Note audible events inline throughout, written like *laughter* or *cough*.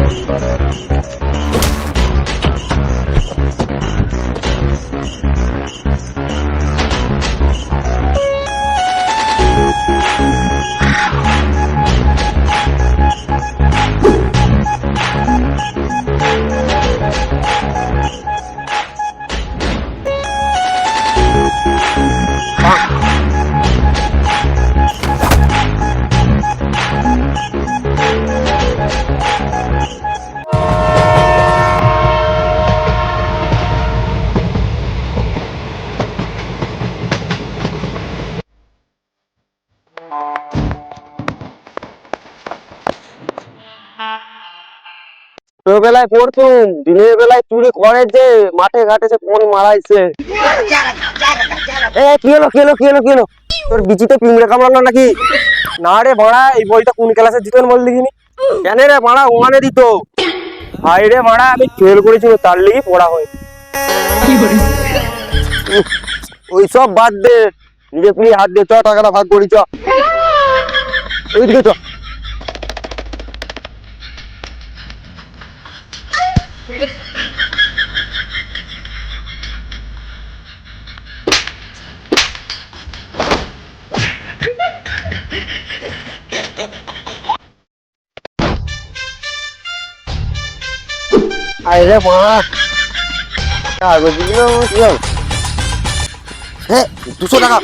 Thank you. ছোটবেলায় পড়তুম দিনের বেলায় চুরি করে যে মাঠে ঘাটে সে কোন মারাইছে। এ কি হলো কি হলো কি হলো কি হলো? তোর বিচিতে পিঁমড়ে কামড়ালো নাকি? না রে ভাড়া এই বইটা কোন ক্লাসে দিতেন বল দেখিনি? কেন রে ভাড়া ওখানে দিত। হাই রে ভাড়া আমি ফেল করেছি তার লেগে পড়া হয়। ওই সব বাদ দে। নিজে তুই হাত দে চ টাকাটা ভাগ করি চ। ওইদিকে চ। আরে মা। কাগজ দিল কি হল হ্যাঁ দুশো টাকা।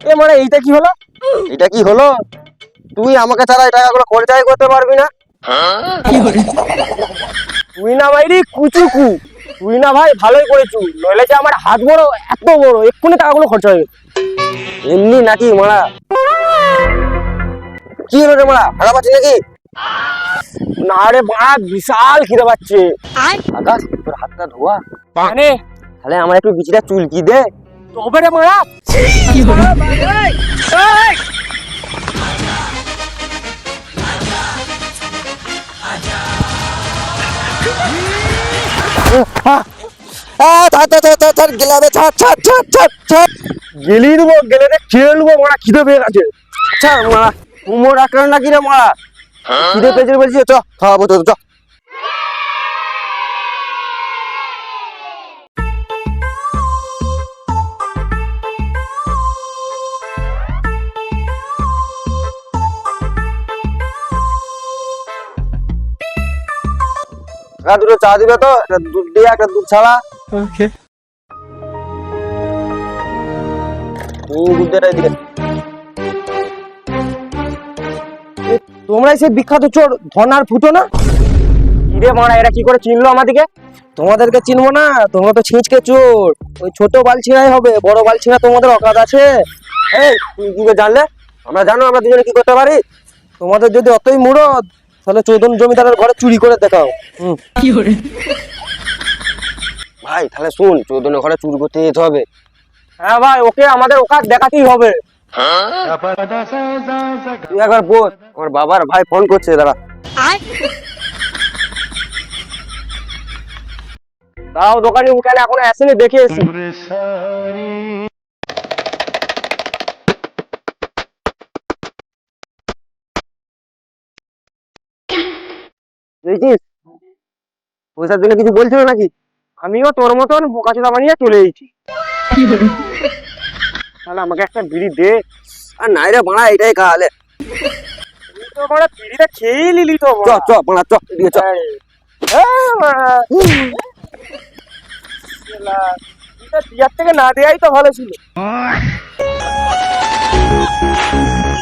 এ মানে এইটা কি হলো? এটা কি হলো? তুই আমাকে ছাড়া এই টাকাগুলো খরচাই করতে পারবি না? তুই না ভাইরি কুচুকু। তুই না ভাই ভালোই করেছু নইলে যে আমার হাত বড় এত বড়। এক্ষুনি টাকাগুলো খরচা হয়ে। এমনি নাকি মারা? কি হলো রে মারা ভাগা পাচ্ছি নাকি? না রে বাড়া বিশাল খিদে পাচ্ছে। আকাশ তোর হাতটা ধোয়া। মানে তাহলে আমার একটু বিচিটা চুলকি দে? তবে রে মারা গেলি দেবো গেলে রে খেয়ে নেব মারা খিদে পেয়ে গেছে। আচ্ছা মারা। কুমোর আঁকড়ান নাকি রে মারা খিদে পেয়েছে বলছি চ খাওয়াবো তো চ কাকা দুটো চা দিবে তো একটা দুধ দিয়ে একটা দুধ ছাড়া। Okay. হুম দুধ দিবে তোমরাই সেই বিখ্যাত চোর ধনার ফুটো না? কিরে মারা এরা কি করে চিনলো আমাদেরকে? তোমাদেরকে চিনবো না তোমরা তো ছিঁচকে চোর। ওই ছোট বালছিনাই হবে বড় বালছিনা তোমাদের অকাত আছে। এই তুমি কি জানলে? আমরা জানো আমরা দুজনে কি করতে পারি? তোমাদের যদি অতই মুরদ তাহলে চৌধন জমিদারের ঘরে চুরি করে দেখাও। হুম। ভাই তাহলে শুন চৌধনের ঘরে চুরি করতে যেতে হবে। হ্যাঁ ভাই ওকে আমাদের ওকাত দেখাতেই হবে। তুই একবার বল আমার বাবার ভাই ফোন করছে দাঁড়া। তাও দোকানে উঠালে এখন আসেনি দেখে এসি পয়সার জন্য কিছু বলছিল নাকি? আমিও তোর মতন বোকাচোদা বানিয়ে চলে এসেছি। *laughs* তাহলে আমাকে একটা বিড়ি দে। আর নাই রে বাড়া এটাই খাওয়ালে তুই তো বাড়া বিড়িটা খেয়েই নিলি তো চ চ বাড়া চ দিয়ে চ। থেকে না দেয়াই তো ভালো ছিল।